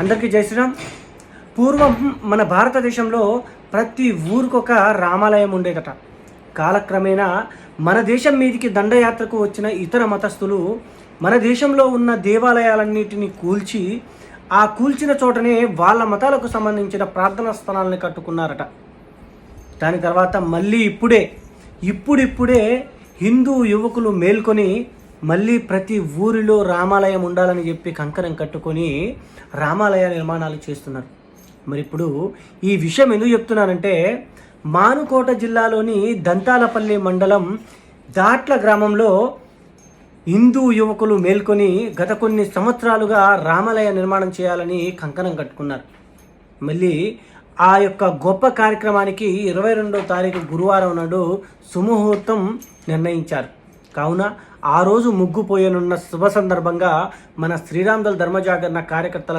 అందరికీ జై శ్రీరామ్. పూర్వం మన భారతదేశంలో ప్రతి ఊరికొక రామాలయం ఉండేదట. కాలక్రమేణా మన దేశం మీదికి దండయాత్రకు వచ్చిన ఇతర మతస్థులు మన దేశంలో ఉన్న దేవాలయాలన్నిటిని కూల్చి ఆ కూల్చిన చోటనే వాళ్ళ మతాలకు సంబంధించిన ప్రార్థనా స్థలాలను కట్టుకున్నారట. దాని తర్వాత మళ్ళీ ఇప్పుడే ఇప్పుడిప్పుడే హిందూ యువకులు మేల్కొని మళ్ళీ ప్రతి ఊరిలో రామాలయం ఉండాలని చెప్పి కంకణం కట్టుకొని రామాలయ నిర్మాణాలు చేస్తున్నారు. మరి ఇప్పుడు ఈ విషయం ఎందుకు చెప్తున్నానంటే మానుకోట జిల్లాలోని దంతాలపల్లి మండలం దాట్ల గ్రామంలో హిందూ యువకులు మేల్కొని గత కొన్ని సంవత్సరాలుగా రామాలయ నిర్మాణం చేయాలని కంకణం కట్టుకున్నారు. మళ్ళీ ఆ యొక్క గొప్ప కార్యక్రమానికి ఇరవై రెండో తారీఖు గురువారం నాడు సుముహూర్తం నిర్ణయించారు. కావున ఆ రోజు ముగ్గుపోయనున్న శుభ సందర్భంగా మన శ్రీరామదల్ ధర్మజాగరణ కార్యకర్తల